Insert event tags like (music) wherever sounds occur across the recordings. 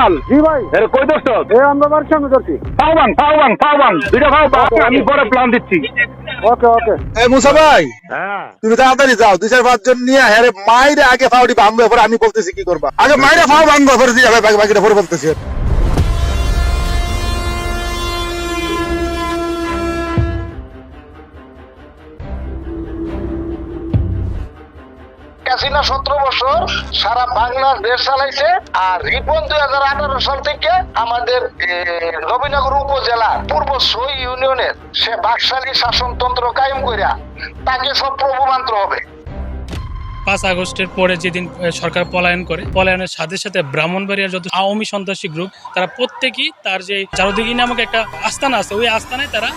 গোপাল জি ভাই। এর কই দোস্ত? এ আমরা বাড়ির সামনে ধরছি। পাওবান পাওবান পাওবান দুইটা আমি পরে প্ল্যান দিচ্ছি। ওকে ওকে। এ মুসা ভাই হ্যাঁ। তুমি তাড়াতাড়ি যাও দুই চার পাঁচজন নিয়ে হ্যাঁ রে, মাইরে আগে ফাউডি ভাঙবে পরে আমি বলতেছি কি করবা। আগে মাইরে ফাও ভাঙবো পরে দিয়ে বাকি বাকিটা পরে বলতেছি। কাসিনা সতেরো বছর সারা বাংলার দেশ চালাইছে। আর রিপন দুই হাজার আঠারো সাল থেকে আমাদের নবীনগর উপজেলা পূর্ব সই ইউনিয়নের সে বাকশালী শাসনতন্ত্র কায়েম করিয়া তাকে সব প্রভু মানতে হবে। পাঁচ আগস্টের পরে যেদিন সরকার পলায়ন করে, পলায়নের সাথে সাথে ব্রাহ্মণবাড়িয়ার যত আওয়ামী সন্ত্রাসী গ্রুপ তারা প্রত্যেকেই তার যে চারুদিঘি নামক একটা আস্তানা আছে, ওই আস্তানায় তারা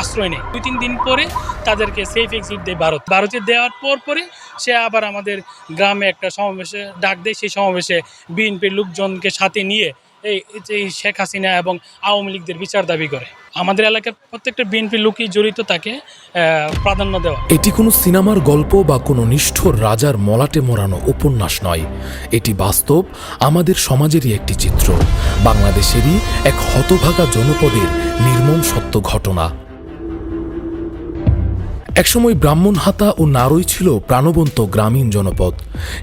আশ্রয় নেয়। দুই তিন দিন পরে তাদেরকে সেফ এক্সিট দেয় ভারত। ভারতে দেওয়ার পর পরে সে আবার আমাদের গ্রামে একটা সমাবেশে ডাক দেয়, সেই সমাবেশে বিএনপির লোকজনকে সাথে নিয়ে এই শেখ হাসিনা এবং আওয়ামী লীগদের বিচার দাবি করে। আমাদের এলাকার প্রত্যেকটা বিএনপি লোকই জড়িত তাকে প্রাধান্য দেওয়া। এটি কোনো সিনেমার গল্প বা কোনো নিষ্ঠুর রাজার মলাটে মরানো উপন্যাস নয়। এটি বাস্তব, আমাদের সমাজেরই একটি চিত্র। বাংলাদেশেরই এক হতভাগা জনপদের নির্মম সত্য ঘটনা। একসময় ব্রাহ্মণহাতা ও নারই ছিল প্রাণবন্ত গ্রামীণ জনপদ।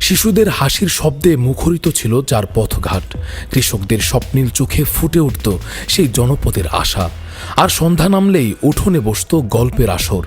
শিশুদের হাসির শব্দে মুখরিত ছিল যার পথঘাট। কৃষকদের স্বপ্নীল চোখে ফুটে উঠত সেই জনপদের আশা। আর সন্ধ্যা নামলেই উঠোনে বসত গল্পের আসর।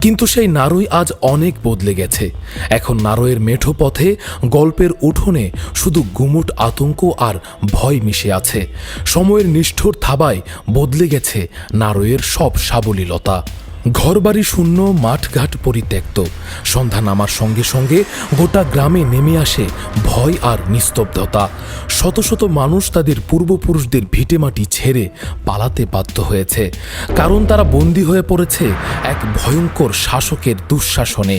কিন্তু সেই নারই আজ অনেক বদলে গেছে। এখন নারয়ের মেঠো পথে গল্পের উঠোনে শুধু গুমুট আতঙ্ক আর ভয় মিশে আছে। সময়ের নিষ্ঠুর থাবায় বদলে গেছে নারয়ের সব সাবলীলতা। ঘরবাড়ি শূন্য, মাঠঘাট পরিত্যক্ত। সন্ধ্যা নামার সঙ্গে সঙ্গে গোটা গ্রামে নেমে আসে ভয় আর নিস্তব্ধতা। শত শত মানুষ তাদের পূর্বপুরুষদের ভিটেমাটি ছেড়ে পালাতে বাধ্য হয়েছে, কারণ তারা বন্দী হয়ে পড়েছে এক ভয়ঙ্কর শাসকের দুঃশাসনে।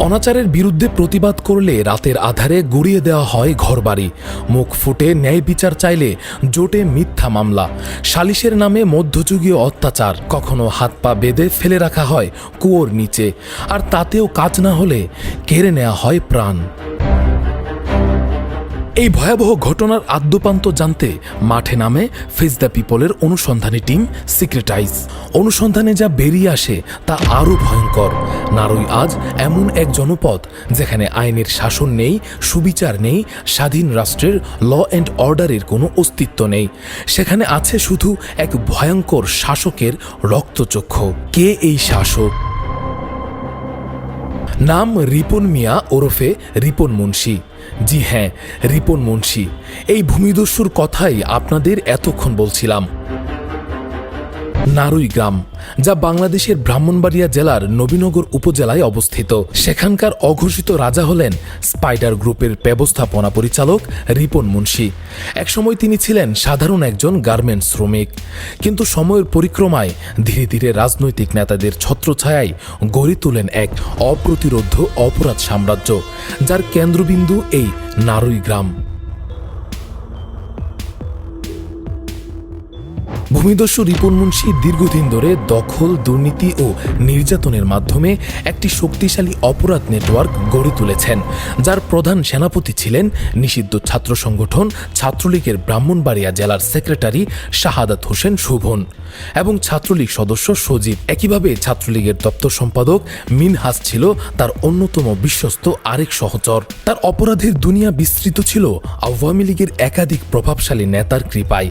অনাচারের বিরুদ্ধে প্রতিবাদ করলে রাতের আধারে গুড়িয়ে দেওয়া হয় ঘরবাড়ি। মুখ ফুটে ন্যায় বিচার চাইলে জোটে মিথ্যা মামলা। সালিশের নামে মধ্যযুগীয় অত্যাচার। কখনো হাত পা বেঁধে ফেলে রাখা হয় কুয়োর নিচে। আর তাতেও কাজ না হলে কেড়ে নেওয়া হয় প্রাণ। এই ভয়াবহ ঘটনার আদ্যপান্ত জানতে মাঠে নামে ফেস দ্য পিপলের অনুসন্ধানী টিম সিক্রেটাইজ। অনুসন্ধানে যা বেরিয়ে আসে তা আরও ভয়ঙ্কর। নারই আজ এমন এক জনপদ যেখানে আইনের শাসন নেই, সুবিচার নেই, স্বাধীন রাষ্ট্রের ল অ্যান্ড অর্ডারের কোনো অস্তিত্ব নেই। সেখানে আছে শুধু এক ভয়ঙ্কর শাসকের রক্তচক্ষু। কে এই শাসক? নাম রিপন মিয়া ওরফে রিপন মুন্সি। জি হ্যাঁ রিপন মুন্সি এই ভূমিদস্যুর কথাই আপনাদের এতক্ষণ বলছিলাম। নারুই গ্রাম যা বাংলাদেশের ব্রাহ্মণবাড়িয়া জেলার নবীনগর উপজেলায় অবস্থিত। সেখানকার অঘোষিত রাজা হলেন স্পাইডার গ্রুপের ব্যবস্থাপনা পরিচালক রিপন মুন্সি। একসময় তিনি ছিলেন সাধারণ একজন গার্মেন্টস শ্রমিক। কিন্তু সময়ের পরিক্রমায় ধীরে ধীরে রাজনৈতিক নেতাদের ছত্রছায়ায় গড়ে তোলেন এক অপ্রতিরোধ্য অপরাধ সাম্রাজ্য, যার কেন্দ্রবিন্দু এই নারুই গ্রাম ভূমিদস্যু রিপন মুন্সি দীর্ঘদিন ধরে দখল, দুর্নীতি ও নির্যাতনের মাধ্যমে একটি শক্তিশালী অপরাধ নেটওয়ার্ক গড়ে তুলেছেন, যার প্রধান সেনাপতি ছিলেন নিষিদ্ধ ছাত্র সংগঠন ছাত্রলীগের ব্রাহ্মণবাড়িয়া জেলার সেক্রেটারি শাহাদাত হোসেন শোভন এবং ছাত্রলীগ সদস্য সজীব। একইভাবে ছাত্রলীগের দপ্তর সম্পাদক মিনহাস ছিল তার অন্যতম বিশ্বস্ত আরেক সহচর। তার অপরাধের দুনিয়া বিস্তৃত ছিল আওয়ামী লীগের একাধিক প্রভাবশালী নেতার কৃপায়।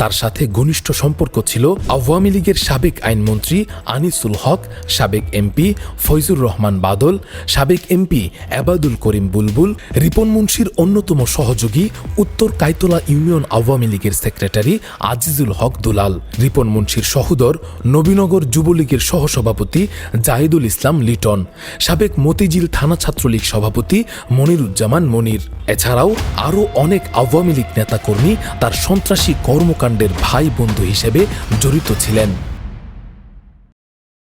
তার সাথে ঘনিষ্ঠ সম্পর্ক ছিল আওয়ামী লীগের সাবেক আইনমন্ত্রী আনিসুল হক, সাবেক এমপি ফয়জুর রহমান বাদল, সাবেক এমপি এবাদুল করিম বুলবুল, রিপন মুন্সির অন্যতম সহযোগী উত্তর কাইতলা ইউনিয়ন আওয়ামী লীগের সেক্রেটারি আজিজুল হক দুলাল, রিপন মুন্সির সহোদর নবীনগর যুবলীগের সহসভাপতি জাহিদুল ইসলাম লিটন, সাবেক মতিঝিল থানা ছাত্রলীগ সভাপতি মনিরুজ্জামান মনির। এছাড়াও আরও অনেক আওয়ামী লীগ নেতাকর্মী তার সন্ত্রাসী কর্মকাণ্ডের ভাই বন্ধু হিসেবে জড়িত ছিলেন।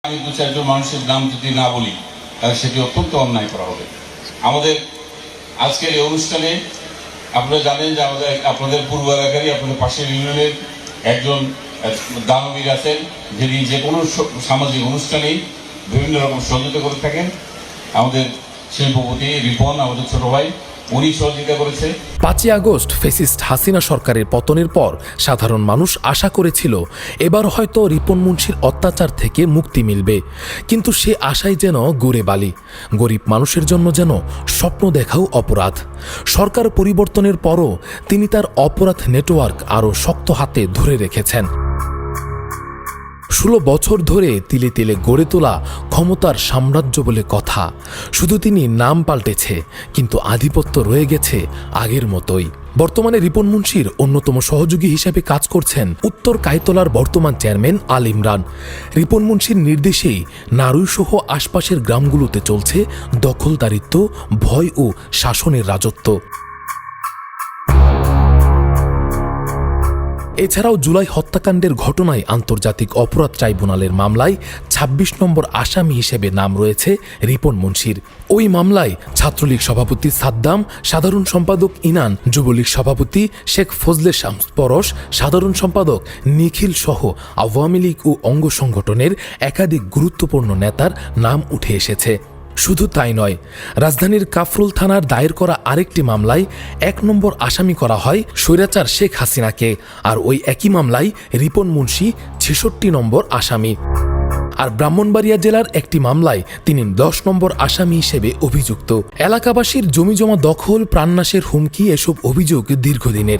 আমি দু চারজন মানুষের নাম যদি না বলি, তাহলে সেটি অত্যন্ত অন্যায় করা হবে। আমাদের আজকের এই অনুষ্ঠানে আপনারা জানেন যে আমাদের আপনাদের পূর্ব এলাকারই আপনাদের পাশের ইউনিয়নের একজন দানবীর আছেন, যিনি যে কোনো সামাজিক অনুষ্ঠানেই বিভিন্ন রকম সহযোগিতা করে থাকেন। আমাদের শিল্পপতি রিপন, আমাদের ছোট ভাই। পাঁচই আগস্ট ফেসিস্ট হাসিনা সরকারের পতনের পর সাধারণ মানুষ আশা করেছিল, এবার হয়তো রিপন মুন্সির অত্যাচার থেকে মুক্তি মিলবে। কিন্তু সে আশাই যেন গড়ে বালি। গরিব মানুষের জন্য যেন স্বপ্ন দেখাও অপরাধ। সরকার পরিবর্তনের পরও তিনি তার অপরাধ নেটওয়ার্ক আরও শক্ত হাতে ধরে রেখেছেন। ষোলো বছর ধরে তিলে তিলে গড়ে তোলা ক্ষমতার সাম্রাজ্য বলে কথা। শুধু তিনি নাম পাল্টেছে, কিন্তু আধিপত্য রয়ে গেছে আগের মতোই। বর্তমানে রিপন মুন্সির অন্যতম সহযোগী হিসেবে কাজ করছেন উত্তর কাইতলার বর্তমান চেয়ারম্যান আল ইমরান। রিপন মুন্সির নির্দেশেই নারুইসহ আশপাশের গ্রামগুলোতে চলছে দখলদারিত্ব, ভয় ও শাসনের রাজত্ব। এছাড়াও জুলাই হত্যাকাণ্ডের ঘটনায় আন্তর্জাতিক অপরাধ ট্রাইব্যুনালের মামলায় ২৬ নম্বর আসামি হিসেবে নাম রয়েছে রিপন মুন্সির। ওই মামলায় ছাত্রলীগ সভাপতি সাদ্দাম, সাধারণ সম্পাদক ইনান, যুবলীগ সভাপতি শেখ ফজলে শামস পরশ, সাধারণ সম্পাদক নিখিল সহ আওয়ামী লীগ ও অঙ্গ সংগঠনের একাধিক গুরুত্বপূর্ণ নেতার নাম উঠে এসেছে। শুধু তাই নয়, রাজধানীর কাফরুল থানার দায়ের করা আরেকটি মামলায় এক নম্বর আসামি করা হয় স্বৈরাচার শেখ হাসিনাকে, আর ওই একই মামলায় রিপন মুন্সি ছেষট্টি নম্বর আসামি। আর ব্রাহ্মণবাড়িয়া জেলার একটি মামলায় তিনি দশ নম্বর আসামি হিসেবে অভিযুক্ত। এলাকাবাসীর জমিজমা দখল, প্রাণনাশের হুমকি এসব অভিযোগ দীর্ঘদিনের।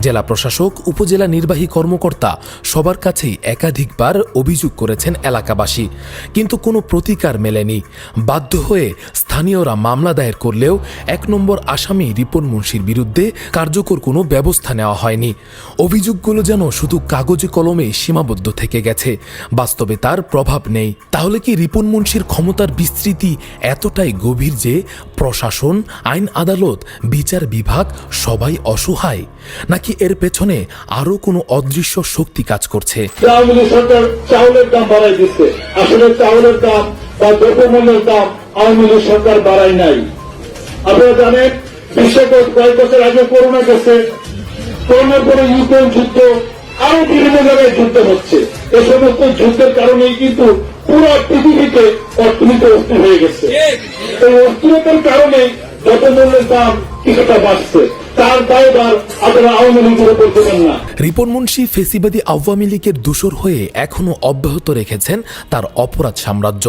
জেলা প্রশাসক, উপজেলা নির্বাহী কর্মকর্তা সবার কাছেই একাধিকবার অভিযোগ করেছেন এলাকাবাসী। কিন্তু কোনো প্রতিকার মেলেনি। বাধ্য হয়ে স্থানীয়রা মামলা দায়ের করলেও এক নম্বর আসামি রিপন মুন্সির বিরুদ্ধে কার্যকর কোনো ব্যবস্থা নেওয়া হয়নি। অভিযোগগুলো যেন শুধু কাগজে কলমে সীমাবদ্ধ থেকে গেছে। বাস্তবে তার প্রভাব নেই। তাহলে কি রিপন মুন্সির ক্ষমতার বিস্তৃতি এতটাই গভীর যে প্রশাসন, আইন আদালত, বিচার বিভাগ সবাই অসহায়? নাকি এর পেছনে আরও কোনো অদৃশ্য শক্তি কাজ করছে? চাউলের দাম বাড়াই দিচ্ছে। আসলে চাউলের দাম বা দ্রব্যমূল্যের দাম আওয়ামী লীগ সরকার বাড়ায় নাই। আপনারা জানেন, বিশ্বকোষ কয়েক বছর আগে করোনা গেছে। করোনার পরে ইউক্রেন যুদ্ধ আরও বিভিন্ন জায়গায় যুদ্ধ হচ্ছে। এ সমস্ত যুদ্ধের কারণেই কিন্তু পুরো পৃথিবীতে অর্থনীতি অস্থির হয়ে গেছে। এই অস্থিরতার কারণে দ্রব্যমূল্যের দাম বাড়ছে। রিপন মুন্সি ফেসিবাদী আওয়ামী লীগের দূষর হয়ে এখনও অব্যাহত রেখেছেন তার অপরাধ সাম্রাজ্য।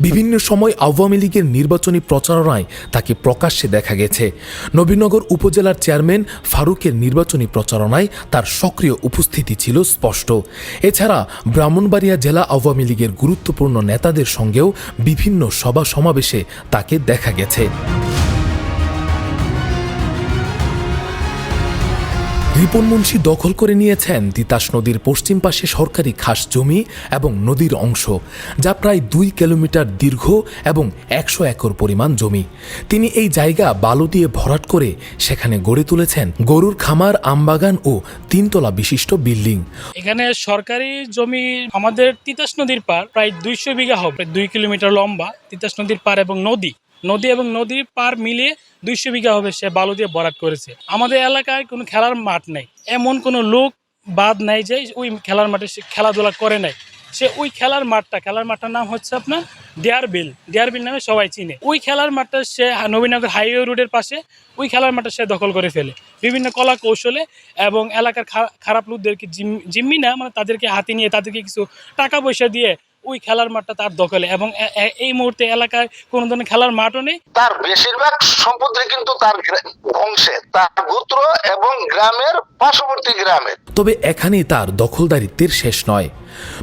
বিভিন্ন সময় আওয়ামী লীগের নির্বাচনী প্রচারণায় তাকে প্রকাশ্যে দেখা গেছে। নবীনগর উপজেলার চেয়ারম্যান ফারুকের নির্বাচনী প্রচারণায় তার সক্রিয় উপস্থিতি ছিল স্পষ্ট। এছাড়া ব্রাহ্মণবাড়িয়া জেলা আওয়ামী লীগের গুরুত্বপূর্ণ নেতাদের সঙ্গেও বিভিন্ন সভা সমাবেশে তাকে দেখা গেছে। রিপন মুন্সি দখল করে নিয়েছেন তিতাস নদীর পশ্চিম পাশে সরকারি খাস জমি এবং নদীর অংশ, যা প্রায় দুই কিলোমিটার দীর্ঘ এবং একশো একর পরিমাণ জমি। তিনি এই জায়গা বালু দিয়ে ভরাট করে সেখানে গড়ে তুলেছেন গরুর খামার, আমবাগান ও তিনতলা বিশিষ্ট বিল্ডিং। এখানে সরকারি জমি আমাদের তিতাস নদীর পার প্রায় দুইশো বিঘা হবে, দুই কিলোমিটার লম্বা তিতাস নদীর পার এবং নদী। নদী এবং নদীর পার মিলিয়ে দুইশো বিঘা হবে সে বালু দিয়ে ভরাট করেছে। আমাদের এলাকায় কোনো খেলার মাঠ নেই। এমন কোনো লোক বাদ নাই যে ওই খেলার মাঠে সে খেলাধুলা করে নাই। সে ওই খেলার মাঠটা, খেলার মাঠটার নাম হচ্ছে আপনার দেয়ার বিল দেয়ার বিল নামে সবাই চিনে। ওই খেলার মাঠটা সে নবীনগর হাইওয়ে রোডের পাশে ওই খেলার মাঠটা সে দখল করে ফেলে। বিভিন্ন কলা কৌশলে এবং এলাকার খারাপ লোকদেরকে জিম- জিম্মি না মানে তাদেরকে হাতে নিয়ে তাদেরকে কিছু টাকা পয়সা দিয়ে ওই খেলার মাঠটা তার দখলে এবং এই মুহূর্তে এলাকায় কোনো ধরনের খেলার মাঠও নেই। তার বেশিরভাগ সম্পত্তি কিন্তু তার বংশে তার গোত্র এবং গ্রামের পার্শ্ববর্তী গ্রামে। তবে এখানেই তার দখলদারিত্বের শেষ নয়।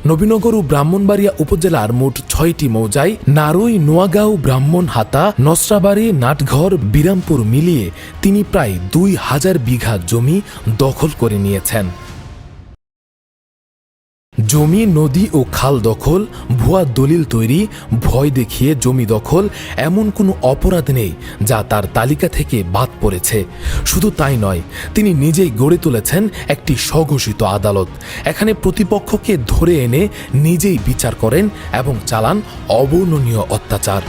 নবীনগর ও ব্রাহ্মণবাড়িয়া উপজেলার মোট ছয়টি মৌজায় নারুই নোয়াগাঁও ব্রাহ্মণহাতা নসরাবাড়ি নাটঘর বিরামপুর মিলিয়ে তিনি প্রায় দুই হাজার বিঘা জমি দখল করে নিয়েছেন। জমি, নদী ও খাল দখল, ভুয়া দলিল তৈরি, ভয় দেখিয়ে জমি দখল, এমন কোনো অপরাধ নেই যা তার তালিকা থেকে বাদ পড়েছে। শুধু তাই নয়, তিনি নিজেই গড়ে তুলেছেন একটি স্বঘোষিত আদালত। এখানে প্রতিপক্ষকে ধরে এনে নিজেই বিচার করেন এবং চালান অবর্ণনীয় অত্যাচার।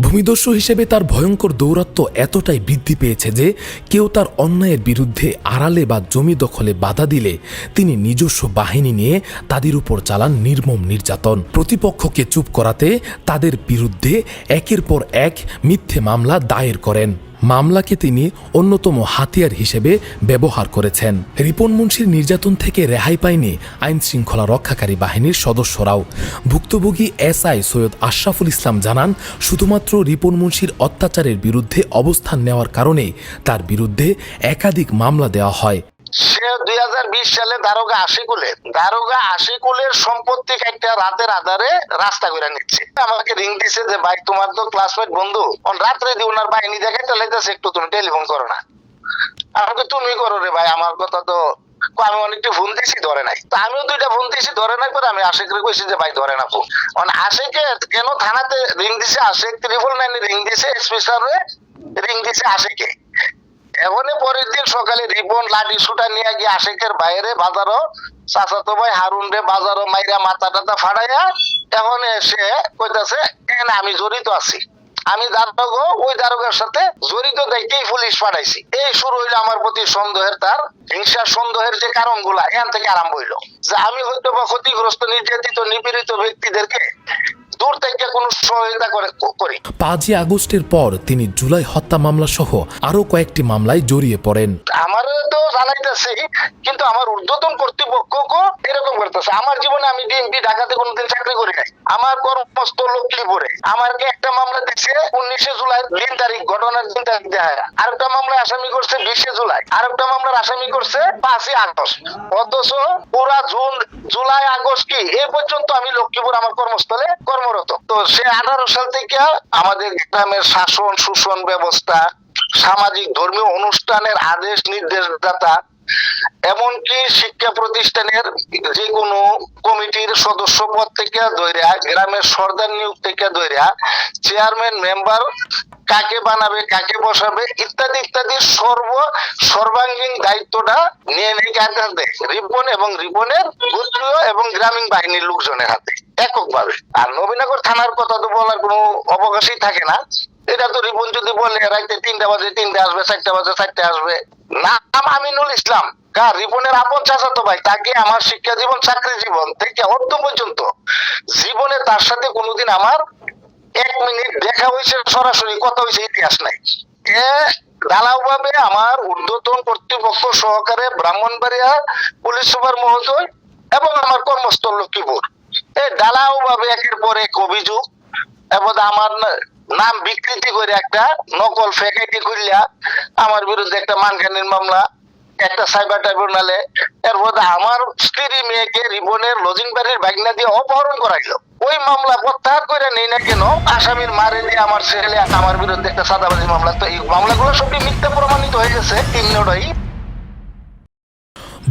ভূমিদস্যু হিসেবে তার ভয়ঙ্কর দৌরাত্ম্য এতটাই বৃদ্ধি পেয়েছে যে কেউ তার অন্যায়ের বিরুদ্ধে আড়ালে বা জমি দখলে বাধা দিলে তিনি নিজস্ব বাহিনী নিয়ে তাদের উপর চালান নির্মম নির্যাতন। প্রতিপক্ষকে চুপ করাতে তাদের বিরুদ্ধে একের পর এক মিথ্যে মামলা দায়ের করেন। মামলাকে তিনি অন্যতম হাতিয়ার হিসেবে ব্যবহার করেছেন। রিপন মুন্সির নির্যাতন থেকে রেহাই পায়নি আইন শৃঙ্খলা রক্ষাকারী বাহিনীর সদস্যরাও। ভুক্তভোগী এসআই সৈয়দ আশরাফুল ইসলাম জানান, শুধুমাত্র রিপন মুন্সির অত্যাচারের বিরুদ্ধে অবস্থান নেওয়ার কারণে তার বিরুদ্ধে একাধিক মামলা দেওয়া হয়। সে দুই হাজার বিশ সালে দারোগা আশিকুলে দারোগা আশিকুলের সম্পত্তি একটা রাতের আধারে রাস্তা করে নিচ্ছে। আমাকে রিং দিছে যে, ভাই, তোমার তো ক্লাসমেট বন্ধু। রাত্রে দিয়ে ওনার বাহিনী দেখাইতে লাইতেছে একটু তুমি টেলিফোন করো না। আমাকে তুমি করো রে ভাই, আমার কথা তো আমি অনেকটা ফোন দিছি, ধরে নাই। তো আমিও দুইটা ফোন দিছি, ধরে নাই পরে আমি আশেকরে কইছি যে, ভাই, ধরে না ফোন মানে আশেকে কেন থানাতে রিং দিছে? আশেক ত্রিপল নাইনে রিং দিছে এসপি স্যারে রিং দিছে আশেকে। এমনি পরের দিন সকালে রিবন লাঠি সুটা নিয়ে গিয়ে আশেকের বাইরে বাজারও চাচাতো ভাই হারুন রে বাজারও মাইরা মাথা টাথা ফাড়াইয়া এখন এসে কইতাছে "এখানে আমি জড়িত আছি। আমি দারোগা, ওই দারোগার সাথে জড়িত দেখেই পুলিশ পাঠাইছি। এই শুরু হইল আমার প্রতি সন্দেহের তার, হিংসা সন্দেহের যে কারণগুলা এখান থেকে আরম্ভ হইল। যে আমি হয়তো বা ক্ষতিগ্রস্ত, নির্যাতিত, নিপীড়িত ব্যক্তিদেরকে দূর থেকে কোনো সহায়তা করে করি। পাঁচই আগস্টের পর তিনি জুলাই হত্যা মামলা সহ আরও কয়েকটি মামলায় জড়িয়ে পড়েন। আমার তো জানাইতেছি কিন্তু আমার ঊর্ধ্বতন কর্তৃপক্ষকে এরকম করতেছে। আমার জীবনে আমি ডিএমপি ঢাকাতে কোনোদিন চাকরি করি নাই। আমার কর্মস্থল লক্ষ্মীপুরে। আমাকে একটা মামলা দিচ্ছে উনিশে জুলাই দিন তারিখ ঘটনার দিন তারিখ দেখা আরেকটা মামলা আসামি করছে বিশে জুলাই। আরেকটা মামলার আসামি করছে পাঁচই আগস্ট। অথচ পুরা জুন জুলাই আগস্ট কি? এই পর্যন্ত আমি লক্ষ্মীপুর আমার কর্মস্থলে কর্মরত তো সে আঠারো সাল থেকে আমাদের গ্রামের শাসন, শোষণ ব্যবস্থা, সামাজিক ধর্মীয় অনুষ্ঠানের আদেশ, নির্দেশদাতা এমনকি শিক্ষা প্রতিষ্ঠানের যে কোনো কমিটির সদস্য পদ থেকে ধইরা, গ্রামের সর্দার নিয়োগ থেকে ধইরা চেয়ারম্যান মেম্বার কাকে বানাবে, কাকে বসাবে, ইত্যাদি ইত্যাদি সর্ব সর্বাঙ্গীন দায়িত্বটা নিয়ে নেই কার হাতে রিপন এবং রিপনের গোত্রীয় এবং গ্রামীণ বাহিনীর লোকজনের হাতে, এককভাবে। আর নবীনগর থানার কথা তো বলার কোনো অবকাশই থাকে না। এটা তো রিপন যদি বলে, রাইতে তিনটা বাজে, তিনটে আসবে, চারটা বাজে, চারটে আসবে। নাম আমিনুল ইসলাম। কার রিপনের আপন চাচাতো ভাই, তাকে আমার শিক্ষা জীবন, চাকরি জীবন থেকে অর্ধ পর্যন্ত। জীবনে তার সাথে কোনোদিন আমার এক মিনিট দেখা হয়েছে, সরাসরি কথা হয়েছে, ইতিহাস নাই। এ ঢালাও ভাবে আমার ঊর্ধ্বতন কর্তৃপক্ষ সহকারে ব্রাহ্মণবাড়িয়া পুলিশ সুপার মহোদয় এবং আমার কর্মস্থল লক্ষ্মীপুর। এই ঢালাও ভাবে একের পর এক অভিযোগ, এবং আমার নাম বিকৃতি করে একটা, নকল ফ্যাকাইটি খুললা আমার বিরুদ্ধে একটা মানখানির মামলা, একটা সাইবার ট্রাইব্যুনালে। এরপর আমার স্ত্রী মেয়েকে রিবনের লজিং বাড়ির বাগনা দিয়ে অপহরণ করাইলো। ওই মামলা প্রত্যাহার করে নেই না কেন, আসামির মারে দিয়ে আমার ছেলে আমার বিরুদ্ধে একটা সাদাবাজি মামলা। তো এই মামলাগুলো সবই মিথ্যা প্রমাণিত হয়ে গেছে তিনটাই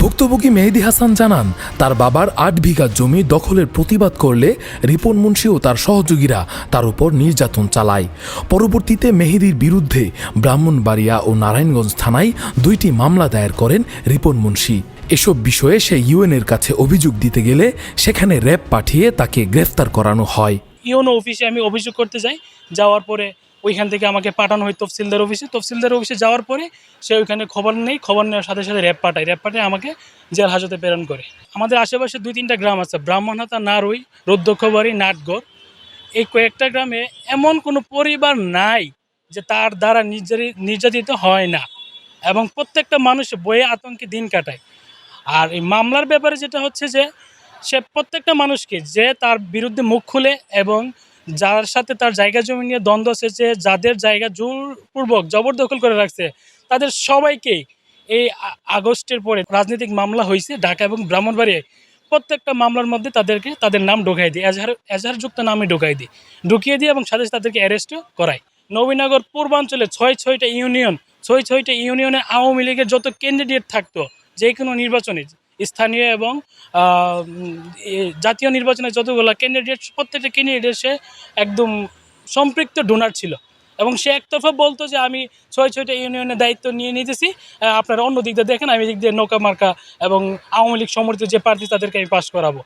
ভুক্তভোগী মেহেদি হাসান জানান, তার বাবার আট বিঘা জমি দখলের প্রতিবাদ করলে রিপন মুন্সি ও তার সহযোগীরা তার উপর নির্যাতন চালায়। পরবর্তীতে মেহেদির বিরুদ্ধে ব্রাহ্মণবাড়িয়া ও নারায়ণগঞ্জ থানায় দুইটি মামলা দায়ের করেন রিপন মুন্সি। এসব বিষয়ে সে ইউএনের কাছে অভিযোগ দিতে গেলে সেখানে র্যাব পাঠিয়ে তাকে গ্রেফতার করানো হয়। ইউনো অফিসে আমি অভিযোগ করতে যাই, যাওয়ার পরে ওইখান থেকে আমাকে পাঠানো হয় তফসিলদার অফিসে। তফসিলদার অফিসে যাওয়ার পরে সে ওইখানে খবর নেই, খবর নেওয়ার সাথে সাথে র্যাব পাঠায়। র্যাব পাঠায় আমাকে জেল হাজতে প্রেরণ করে। আমাদের আশেপাশে দুই তিনটা গ্রাম আছে, ব্রাহ্মণহাতা, নারুই রুদ্রক্ষবাড়ি নাটগড়। এই কয়েকটা গ্রামে এমন কোনো পরিবার নাই যে তার দ্বারা নির্যাতি- নির্যাতিত হয় না এবং প্রত্যেকটা মানুষ বয়ে আতঙ্কে দিন কাটায়। আর এই মামলার ব্যাপারে যেটা হচ্ছে যে সে প্রত্যেকটা মানুষকে যে তার বিরুদ্ধে মুখ খুলে এবং যার সাথে তার জায়গা জমি নিয়ে দ্বন্দ্ব এসেছে যাদের জায়গা জোরপূর্বক জবরদখল করে রাখছে, তাদের সবাইকেই এই আগস্টের পরে রাজনৈতিক মামলা হয়েছে ঢাকা এবং ব্রাহ্মণবাড়িয়ায় প্রত্যেকটা মামলার মধ্যে তাদেরকে তাদের নাম ঢোকাই দিই, এজাহার, এজাহারযুক্ত নামে ঢোকাই দিই। ঢুকিয়ে দিই এবং সাথে সাথে তাদেরকে অ্যারেস্টও করাই। নবীনগর পূর্বাঞ্চলে ছয় ছয়টা ইউনিয়ন, ছয় ছয়টা ইউনিয়নে আওয়ামী লীগের যত ক্যান্ডিডেট থাকতো যে কোনো নির্বাচনে স্থানীয় এবং জাতীয় নির্বাচনে যতগুলো ক্যান্ডিডেট প্রত্যেকটা ক্যান্ডিডেট সে একদম সম্পৃক্ত ডোনার ছিল। এবং সে একতরফা বলতো যে আমি ছয় ছয়টা ইউনিয়নের দায়িত্ব নিয়ে নিতেছি আপনারা অন্য দিক দিয়ে দেখেন, আমি দিক দিয়ে নৌকা মার্কা এবং আওয়ামী লীগ সমর্থিত যে প্রার্থী, তাদেরকে আমি পাশ করাবো।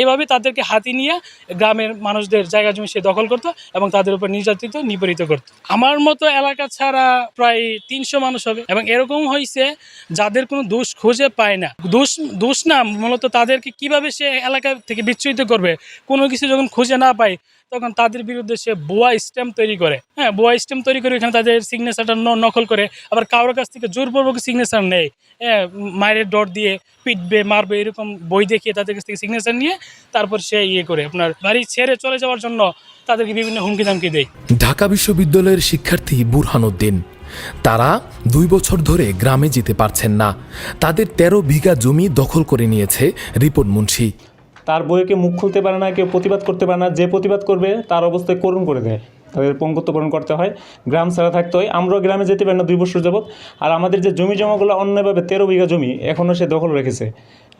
এইভাবে তাদেরকে হাতি নিয়ে গ্রামের মানুষদের জায়গা জমি সে দখল করতো এবং তাদের উপর নির্যাতিত, নিপীড়িত করত। আমার মতো এলাকা ছাড়া প্রায় তিনশো মানুষ হবে এবং এরকম হয়েছে যাদের কোনো দোষ খুঁজে পায় না। দোষ দোষ না, মূলত তাদেরকে কীভাবে সে এলাকা থেকে বিচ্ছুরিত করবে? কোনো কিছু যখন খুঁজে না পায় তখন তাদের বিরুদ্ধে সে বোয়া স্ট্যাম্প তৈরি করে। হ্যাঁ বোয়া স্ট্যাম্প তৈরি করে এখানে তাদের সিগনেচারটা নকল করে। আবার কারোর কাছ থেকে জোরপূর্বক সিগনেচার নেয়। হ্যাঁ মায়ের ডট দিয়ে পিটবে, মারবে এরকম বই দেখিয়ে তাদের কাছ থেকে সিগনেচার নিয়ে তারপর সে ইয়ে করে। আপনার বাড়ি ছেড়ে চলে যাওয়ার জন্য তাদেরকে বিভিন্ন হুমকি ধামকি দেয়। ঢাকা বিশ্ববিদ্যালয়ের শিক্ষার্থী বুরহানুদ্দিন। তারা দুই বছর ধরে গ্রামে যেতে পারছেন না। তাদের তেরো বিঘা জমি দখল করে নিয়েছে রিপন মুন্সি। তার বইকে মুখ খুলতে পারে না, কেউ প্রতিবাদ করতে পারে না, যে প্রতিবাদ করবে তার অবস্থায় করুণ করে দেয়। তাদের পঙ্গত্বকরণ করতে হয়, গ্রাম ছাড়া থাকতে হয়। আমরাও গ্রামে যেতে পারি না দুই বছর যাবৎ। আর আমাদের যে জমি জমাগুলো অন্যভাবে তেরো বিঘা জমি, এখনও সে দখল রেখেছে।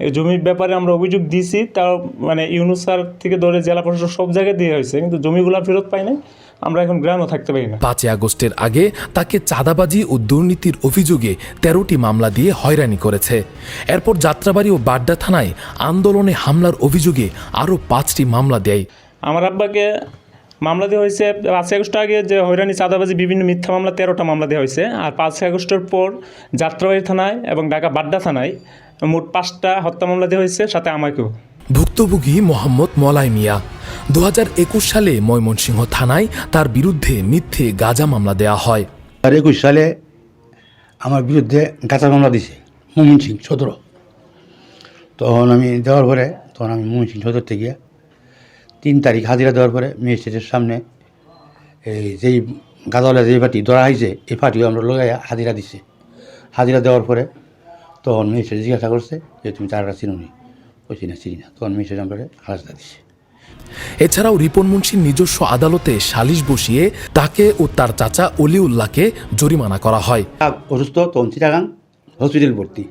এই জমির ব্যাপারে আমরা অভিযোগ দিয়েছি, তাও মানে ইউনুসার থেকে ধরে জেলা প্রশাসন সব জায়গায় দিয়ে হয়েছে, কিন্তু জমিগুলো ফেরত পাই নাই। আমরা এখন গ্রামও থাকতে পারি না। পাঁচই আগস্টের আগে তাকে চাঁদাবাজি ও দুর্নীতির অভিযোগে তেরোটি মামলা দিয়ে হয়রানি করেছে। এরপর যাত্রাবাড়ি ও বাড্ডা থানায় আন্দোলনে হামলার অভিযোগে আরও পাঁচটি মামলা দেয়। আমার আব্বাকে মামলা দেওয়া হয়েছে পাঁচই আগস্ট আগে যে হয়রানি চাঁদাবাজি বিভিন্ন মিথ্যা মামলা তেরোটা মামলা দেওয়া হয়েছে। আর পাঁচই আগস্টের পর যাত্রাবাড়ি থানায় এবং ঢাকা বাড্ডা থানায় মোট পাঁচটা হত্যা মামলা দেওয়া হয়েছে সাথে আমাকেও। ভুক্তভোগী মোহাম্মদ মলাই মিয়া। দু একুশ সালে ময়মনসিংহ থানায় তার বিরুদ্ধে মিথ্যে গাঁজা মামলা দেয়া হয়। আর একুশ সালে আমার বিরুদ্ধে গাঁচা মামলা দিছে মোমিন সিং সদর। তখন আমি দেওয়ার পরে, তখন আমি মোমিন সিং সদর থেকে তিন তারিখ হাজিরা দেওয়ার পরে ম্যাজিস্ট্রেটের সামনে এই যেই গাঁদাওয়ালা যেই পার্টি ধরা হয়েছে, এই পার্টিও আমরা লোক হাজিরা দিছে। হাজিরা দেওয়ার পরে তখন ম্যাজিস্ট্রেট জিজ্ঞাসা করছে যে, তুমি তারা চিনুনি কইছি না চিনি না। তখন ম্যাজিস্ট্রেট আমরা হাজিরা দিছে। এছাড়াও রিপন মুন্সির নিজস্ব আদালতে সালিশ বসিয়ে তাকে ও তার চাচা অলিউল্লাহকে জরিমানা করা হয়। অসুস্থ তখন চিটাগাং হসপিটাল ভর্তি।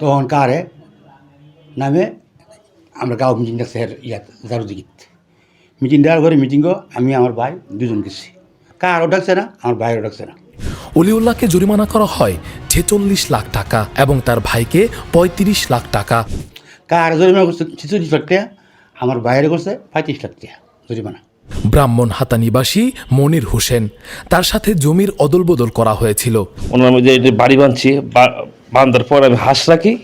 তখন কারে? নামে আমরা গাঁও মিটিং ডাকছে হের ইয়াত জারুদিগিত। মিটিং দেওয়ার পরে মিটিংও আমি আমার ভাই দুজন গেছি। কারও ডাকছে না আমার ভাইয়েরও ডাকছে না। অলিউল্লাহকে জরিমানা করা হয় ছেচল্লিশ লাখ টাকা এবং তার ভাইকে পঁয়ত্রিশ লাখ টাকা। কার জরিমানা করছে? ছিচল্লিশ লাখ টাকা আমার বাইরে করছে পঁয়ত্রিশ লাখ টাকা জরিমানা। ব্রাহ্মণ হাতা নিবাসী মনির হোসেন তার সাথে জমির অদল বদল করা হয়েছিল। ওনার মধ্যে বাড়ি বাঁধছি বা- বাঁধার পর আমি হাঁস রাখি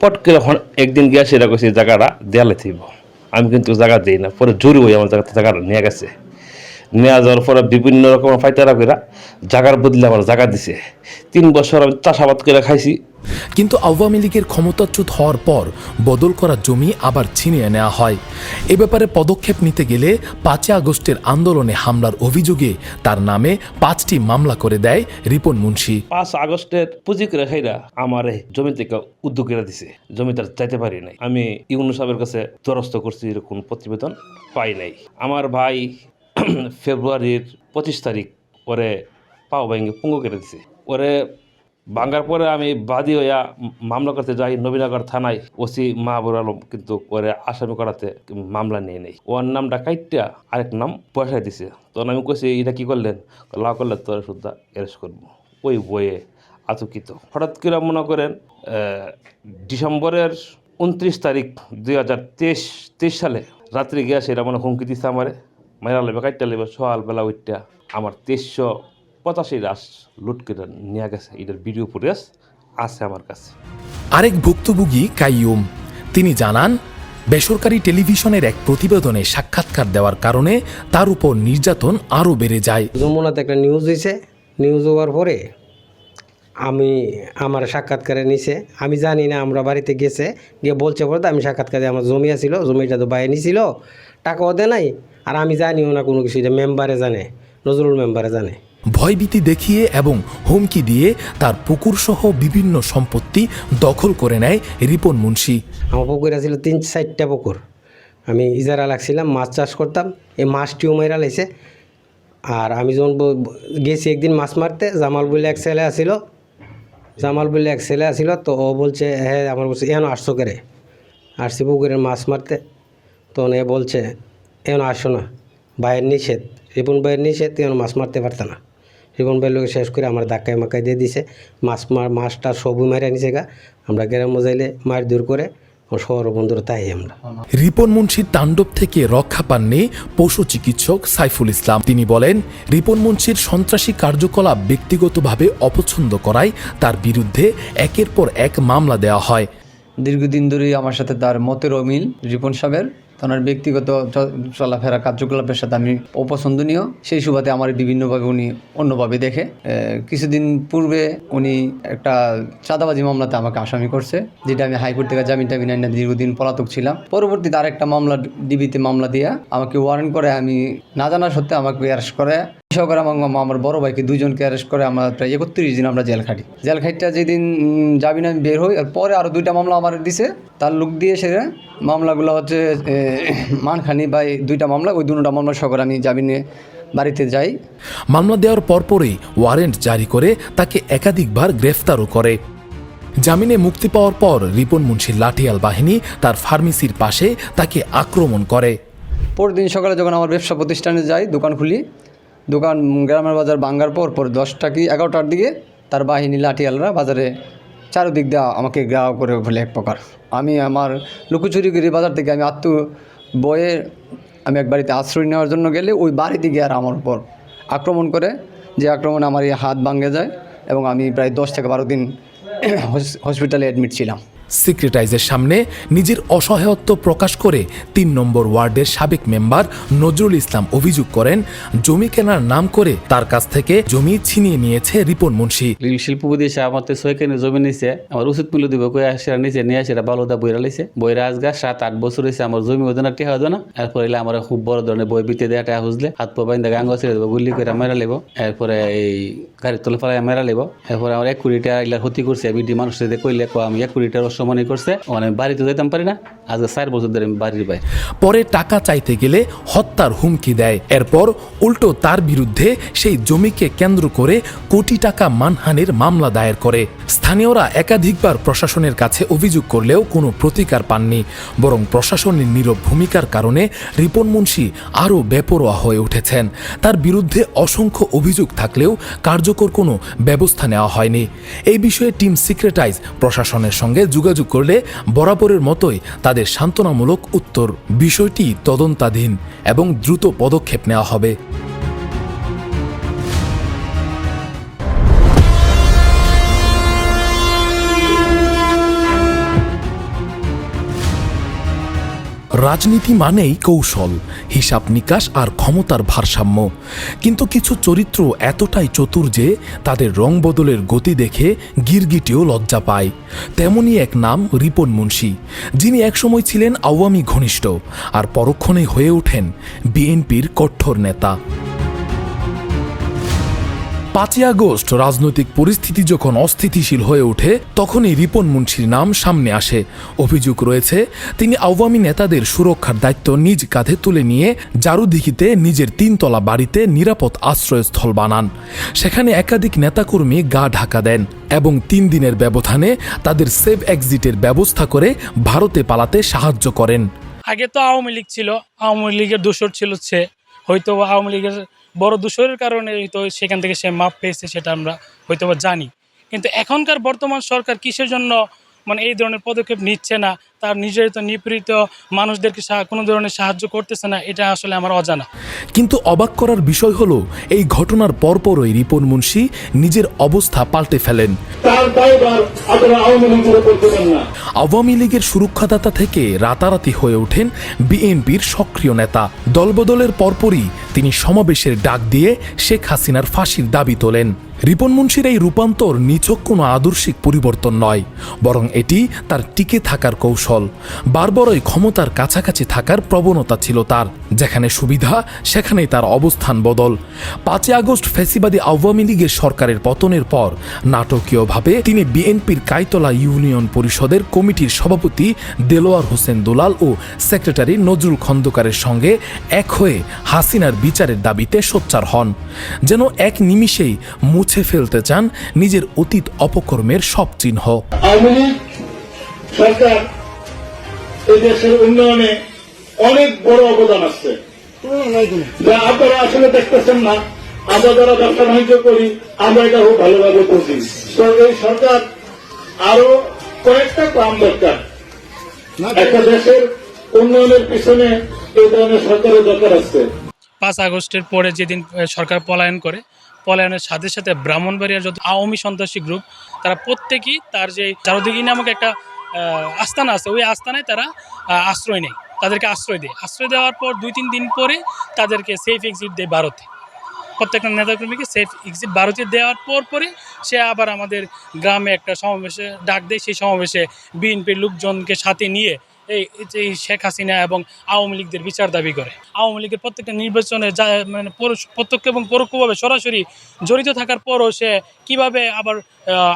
পট করে একদিন গিয়ে সেটা করছি জায়গাটা দেয়ালে থইব। আমি কিন্তু জায়গা দিই না পরে জোরে ওই আমার জায়গাতে জায়গাটা নিয়ে গেছে। নিয়ে যাওয়ার পরে বিভিন্ন রকম ফাইটারা করে জায়গার বদলে আমার জাগা দিছে। তিন বছর আমি চাষাবাদ করে খাইছি। কিন্তু আওয়ামী লীগের ক্ষমতাচ্যুত হওয়ার পর বদল করা জমি আবার ছিনিয়ে নেওয়া হয়। এ ব্যাপারে পদক্ষেপ নিতে গেলে পাঁচই আগস্টের আন্দোলনে হামলার অভিযোগে তার নামে পাঁচটি মামলা করে দেয় রিপন মুন্সি। পাঁচ আগস্টের পুঁজি করে খাইরা আমার এই জমি থেকে উদ্যোগ করে দিছে। জমিটার চাইতে পারি নাই। আমি ইউনু সাহেবের কাছে দরস্ত করছি এরকম প্রতিবেদন পাই নাই। আমার ভাই (clears throat) ফেব্রুয়ারির পঁচিশ তারিখ, ওরে পাও ভেঙে পুঙ্গু কেটে দিছে। ওরে ভাঙ্গার পরে আমি বাদী হইয়া মামলা করতে যাই নবীনগর থানায়। ওসি মাহবুর আলম কিন্তু ওরে আসামি করাতে মামলা নিয়ে নেই। ওর নামটা কাইটটা আরেক নাম বসাই দিছে। তখন আমি কইছি, এটা কি করলেন? লা করলে তোর সুদ্ধা অ্যারেস্ট করব। ওই বইয়ে আতঙ্কিত। হঠাৎ করে মনে করেন ডিসেম্বরের উনত্রিশ তারিখ দুই হাজার তেইশ তেইশ সালে রাত্রে গিয়া সেটা মনে হুমকি দিচ্ছে আমারে। মেরা লেবে কাটতে লেবে সকালবেলা উঠটা আমার তেইশশো পঁচাশি রাস লুট করে নিয়ে গেছে। এটার ভিডিও ফুটেজ আছে আমার কাছে। আরেক ভুক্তভোগী কাইয়ুম তিনি জানান বেসরকারি টেলিভিশনের এক প্রতিবেদনে সাক্ষাৎকার দেওয়ার কারণে তার উপর নির্যাতন আরও বেড়ে যায়। যমুনাতে একটা নিউজ হয়েছে নিউজ হওয়ার পরে আমি আমার সাক্ষাৎকারে নিছে। আমি জানি না আমরা বাড়িতে গেছে গিয়ে বলছে পরে তো আমি সাক্ষাৎকারে আমার জমি আছিল জমিটা তো বাইরে নিছিল টাকাও দেয় নাই। আর আমি জানিও না কোনো কিছু এটা মেম্বারে জানে নজরুল মেম্বারে জানে। ভয়ভীতি দেখিয়ে এবং হুমকি দিয়ে তার পুকুরসহ বিভিন্ন সম্পত্তি দখল করে নেয় রিপন মুন্সি। আমার পুকুরে ছিল তিন চারটা পুকুর। আমি ইজারা লাগছিলাম মাছ চাষ করতাম এই মাছটিও মেরা লাইছে। আর আমি যখন গেছি একদিন মাছ মারতে জামাল বলে এক ছেলে আসিল। জামাল বলে এক ছেলে আসিল তো ও বলছে হ্যাঁ আমার বলছে এন আসছো করে? আসছি পুকুরের মাছ মারতে। তখন এ বলছে এন আসো না ভাইয়ের নিষেধ রিপন ভাইয়ের নিষেধ এন মাছ মারতে পারত না। রিপন ভাইয়ের লোক শেষ করে আমার ধাক্কায় মাকায় দিয়ে দিছে। মাছ মার মাছটা সবই মারে নিছে গা। আমরা গ্রাম মজাইলে মার দূর করে শহর বন্ধুরা তাই আমরা। রিপন মুন্সির তাণ্ডব থেকে রক্ষা পাননি পশু চিকিৎসক সাইফুল ইসলাম। তিনি বলেন রিপন মুন্সির সন্ত্রাসী কার্যকলাপ ব্যক্তিগতভাবে অপছন্দ করায় তার বিরুদ্ধে একের পর এক মামলা দেওয়া হয়। দীর্ঘদিন ধরেই আমার সাথে তার মতের অমিল রিপন সাহেবের। তার ব্যক্তিগত চ- চলাফেরা কার্যকলাপের সাথে আমি অপছন্দনীয়। সেই সুবাদে আমার বিভিন্নভাবে উনি অন্যভাবে দেখে। কিছুদিন পূর্বে উনি একটা চাঁদাবাজি মামলাতে আমাকে আসামি করছে, যেটা আমি হাইকোর্ট থেকে জামিন টামিন আইনা দীর্ঘদিন পলাতক ছিলাম। পরবর্তীতে আরেকটা মামলা ডিবিতে মামলা দিয়ে আমাকে ওয়ারেন্ট করে, আমি না জানা সত্ত্বে আমাকে অ্যারেস্ট করে। সহকারে আমার আমার বড় ভাইকে দুজনকে অ্যারেস্ট করে আমরা প্রায় একত্রিশ দিন আমরা জেল খাটি। জেল খাইটা যেদিন জামিন আমি বের হই আর পরে আরও দুইটা মামলা আমার দিছে। তার লোক দিয়ে সেরে মামলাগুলো হচ্ছে মানখানি বা দুইটা মামলা ওই দুটা মামলা সহকারে আমি জামিনে বাড়িতে যাই। মামলা দেওয়ার পরপরই ওয়ারেন্ট জারি করে তাকে একাধিকবার গ্রেফতারও করে। জামিনে মুক্তি পাওয়ার পর রিপন মুন্সির লাঠিয়াল বাহিনী তার ফার্মেসির পাশে তাকে আক্রমণ করে। পরদিন সকালে যখন আমার ব্যবসা প্রতিষ্ঠানে যাই দোকান খুলি দোকান গ্রামের বাজার ভাঙ্গার পর পর দশটা কি এগারোটার দিকে তার বাহিনী লাঠিয়ালরা বাজারে চারদিক দিয়ে আমাকে গ্রাহ করে ফেলে এক প্রকার। আমি আমার লুকোচুরি করে বাজার থেকে আমি আত্ম বয়ে আমি এক বাড়িতে আশ্রয় নেওয়ার জন্য গেলে ওই বাড়িতে গিয়ে আর আমার উপর আক্রমণ করে, যে আক্রমণে আমার এই হাত ভাঙে যায় এবং আমি প্রায় দশ থেকে বারো দিন হসপিটালে অ্যাডমিট ছিলাম। সিক্রেটাইজের সামনে নিজের অসহায়ত্ব প্রকাশ করে তিন নম্বর ওয়ার্ডের সাবেক মেম্বার নজরুল ইসলাম অভিযোগ করেন, জমি কেনার নাম করে তার কাছ থেকে জমি ছিনিয়ে নিয়েছে রিপন মুন্সি। লিল শিল্পপতি এসে আমার জমি নিছে, আমার উচিত মূল্য দিব, কই আসে নিচে নিয়ে আসে বালুদা বইরা লাইছে। বইরা আজগা সাত, আট বছর হয়েছে আমার জমি ওজন টেহা হতো না। এরপরে আমার খুব বড় ধরনের বই বিতে দেয়া টেহা খুঁজলে, হাত পা বাইন্দা গাঙ্গ ছেড়ে দেবো গুলি করে মেরা লেব এরপরে এই গাড়ির তলে ফেলাই মেরা লেব এরপরে আমার এক কোটি টাকা ক্ষতি করছে, বিডি মানুষের কইলে আমি এক কোটি টাকার অসমানি করছে। মানে বাড়িতে যেতাম পারি না, আজকে চার বছর ধরে আমি বাড়ির বাইরে। পরে টাকা চাইতে গেলে হত্যার হুমকি দেয়। এরপর উল্টো তার বিরুদ্ধে সেই জমিকে কেন্দ্র করে কোটি টাকা মানহানির মামলা দায়ের করে। স্থানীয়রা একাধিকবার প্রশাসনের কাছে অভিযোগ করলেও কোনো প্রতিকার পাননি। বরং প্রশাসনের নীরব ভূমিকার কারণে রিপন মুন্সি আরও বেপরোয়া হয়ে উঠেছেন। তার বিরুদ্ধে অসংখ্য অভিযোগ থাকলেও কার্যকর কোনো ব্যবস্থা নেওয়া হয়নি। এই বিষয়ে টিম সিক্রেটাইজ প্রশাসনের সঙ্গে যোগাযোগ করলে বরাবরের মতোই তাদের সান্ত্বনামূলক উত্তর। বিষয়টি তদন্তাধীন এবং দ্রুত পদক্ষেপ নেওয়া হবে। রাজনীতি মানেই কৌশল, হিসাব নিকাশ আর ক্ষমতার ভারসাম্য। কিন্তু কিছু চরিত্র এতটাই চতুর যে তাদের রং বদলের গতি দেখে গিরগিটিও লজ্জা পায়। তেমনই এক নাম রিপন মুন্সি, যিনি একসময় ছিলেন আওয়ামী ঘনিষ্ঠ আর পরক্ষণে হয়ে ওঠেন বিএনপির কঠোর নেতা। পাঁচই আগস্ট রাজনৈতিক পরিস্থিতি যখন অস্থিতিশীল হয়ে ওঠে, তখনই রিপন মুন্সির নাম সামনে আসে। অভিযোগ রয়েছে, তিনি আওয়ামী নেতাদের সুরক্ষার দায়িত্ব নিজ কাঁধে তুলে নিয়ে জারুদিঘিতে নিজের তিনতলা বাড়িতে নিরাপদ আশ্রয়স্থল বানান। সেখানে একাধিক নেতাকর্মী গা ঢাকা দেন এবং তিন দিনের ব্যবধানে তাদের সেভ এক্সিটের ব্যবস্থা করে ভারতে পালাতে সাহায্য করেন। আগে তো আওয়ামী লীগ ছিল, আওয়ামী লীগের দোষর ছিল সে। হয়তো আওয়ামী লীগের বড় দূষণের কারণে হয়তো সেখান থেকে সে মাপ পেয়েছে, সেটা আমরা হয়তো জানি। কিন্তু এখনকার বর্তমান সরকার কিসের জন্য মানে এই ধরনের পদক্ষেপ নিচ্ছে না তার নিজের তো নিপীড়িত মানুষদেরকে কোনো ধরনের সাহায্য করতেছে না এটা আসলে আমার অজানা। কিন্তু অবাক করার বিষয় হলো এই ঘটনার পরপরই রিপন মুন্সি নিজের অবস্থা পাল্টে ফেলেন। আওয়ামী লীগের সুরক্ষাদাতা থেকে রাতারাতি হয়ে ওঠেন বিএনপির সক্রিয় নেতা। দলবদলের পরপরই তিনি সমাবেশের ডাক দিয়ে শেখ হাসিনার ফাঁসির দাবি তোলেন। রিপন মুন্সির এই রূপান্তর নিছক কোনো আদর্শিক পরিবর্তন নয়, বরং এটি তার টিকে থাকার কৌশল। বারবারই ক্ষমতার কাছাকাছি থাকার প্রবণতা ছিল তার। যেখানে সুবিধা, সেখানেই তার অবস্থান বদল। পাঁচই আগস্ট ফেসিবাদী আওয়ামী লীগের সরকারের পতনের পর নাটকীয়ভাবে তিনি বিএনপির কাইতলা ইউনিয়ন পরিষদের কমিটির সভাপতি দেলোয়ার হোসেন দুলাল ও সেক্রেটারি নজরুল খন্দকারের সঙ্গে এক হয়ে হাসিনার বিচারের দাবিতে সোচ্চার হন। যেন এক নিমিষেই মুছে ফেলতে চান নিজের অতীত অপকর্মের সব চিহ্ন। আওয়ামী সরকার এই দেশের উন্নয়নে অনেক বড় অবদান আছে। যা আপনারা আসলে দেখতেছেন না আমরা যারা ব্যবসা বাণিজ্য করি আমরা এটা খুব ভালোভাবে বুঝি। তো এই সরকার আরও কয়েকটা কাম দরকার। একটা দেশের উন্নয়নের পিছনে এই ধরনের সরকারের দরকার আছে। পাঁচ আগস্টের পরে যেদিন সরকার পলায়ন করে পলায়নের সাথে সাথে ব্রাহ্মণবাড়িয়ার যত আওয়ামী সন্ত্রাসী গ্রুপ তারা প্রত্যেকেই তার যে চারদিঘি নামক একটা আহ, আস্তানা আছে ওই আস্তানায় তারা আশ্রয় নেয় তাদেরকে আশ্রয় দেয়। আশ্রয় দেওয়ার পর দুই তিন দিন পরে তাদেরকে সেফ এক্সিট দেয় ভারতে। প্রত্যেকটা নেতাকর্মীকে সেফ এক্সিট ভারতে দেওয়ার পর পরে সে আবার আমাদের গ্রামে একটা সমাবেশে ডাক দেয় সেই সমাবেশে বিএনপির লোকজনকে সাথে নিয়ে এই শেখ হাসিনা এবং আওয়ামী লীগদের বিচার দাবি করে। আওয়ামী লীগের প্রত্যেকটা নির্বাচনে যা মানে প্রত্যক্ষ এবং পরোক্ষভাবে সরাসরি জড়িত থাকার পরও সে কীভাবে আবার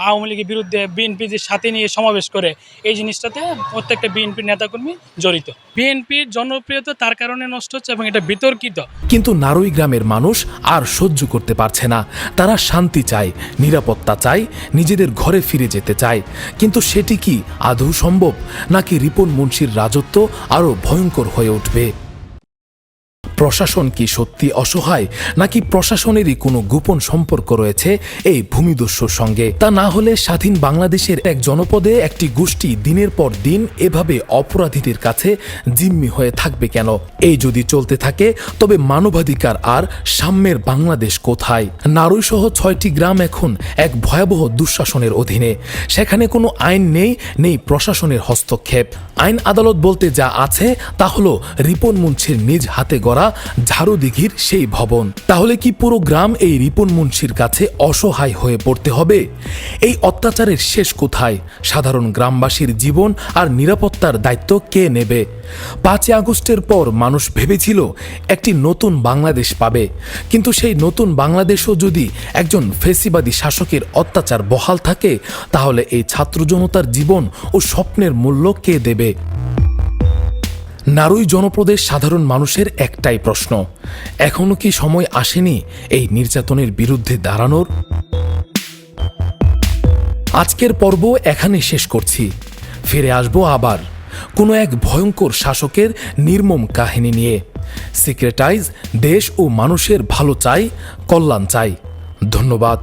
আওয়ামী লীগের বিরুদ্ধে বিএনপিদের সাথে নিয়ে সমাবেশ করে, এই জিনিসটাতে প্রত্যেকটা বিএনপির নেতাকর্মী জড়িত। বিএনপির জনপ্রিয়তা তার কারণে নষ্ট হচ্ছে এবং এটা বিতর্কিত। কিন্তু নারুই গ্রামের মানুষ আর সহ্য করতে পারছে না। তারা শান্তি চায়, নিরাপত্তা চায়, নিজেদের ঘরে ফিরে যেতে চায়। কিন্তু সেটি কি আদৌ সম্ভব? নাকি রিপন মুন্সির রাজত্ব আরও ভয়ঙ্কর হয়ে উঠবে? প্রশাসন কি সত্যি অসহায়, নাকি প্রশাসনেরই কোনো গোপন সম্পর্ক রয়েছে এই ভূমিদস্যুর সঙ্গে? তা না হলে স্বাধীন বাংলাদেশের এক জনপদে একটি গোষ্ঠী দিনের পর দিন এভাবে অপরাধীদের কাছে জিম্মি হয়ে থাকবে কেন? এই যদি চলতে থাকে, তবে মানবাধিকার আর সাম্যের বাংলাদেশ কোথায়? নারুই সহ ছয়টি গ্রাম এখন এক ভয়াবহ দুঃশাসনের অধীনে। সেখানে কোনো আইন নেই নেই প্রশাসনের হস্তক্ষেপ। আইন আদালত বলতে যা আছে, তা হলো রিপন মুন্সির নিজ হাতে গড়া ঝাড়ুদিঘির সেই ভবন। তাহলে কি পুরো গ্রাম এই রিপন মুন্সির কাছে অসহায় হয়ে পড়তে হবে? এই অত্যাচারের শেষ কোথায়? সাধারণ গ্রামবাসীর জীবন আর নিরাপত্তার দায়িত্ব কে নেবে? পাঁচই আগস্টের পর মানুষ ভেবেছিল একটি নতুন বাংলাদেশ পাবে। কিন্তু সেই নতুন বাংলাদেশও যদি একজন ফেসিবাদী শাসকের অত্যাচার বহাল থাকে, তাহলে এই ছাত্র জনতার জীবন ও স্বপ্নের মূল্য কে দেবে? নারুই জনপদের সাধারণ মানুষের একটাই প্রশ্ন। এখনও কি সময় আসেনি এই নির্যাতনের বিরুদ্ধে দাঁড়ানোর? আজকের পর্ব এখানে শেষ করছি। ফিরে আসব আবার কোনো এক ভয়ঙ্কর শাসকের নির্মম কাহিনী নিয়ে। সিক্রেটাইজ দেশ ও মানুষের ভালো চাই, কল্যাণ চাই। ধন্যবাদ।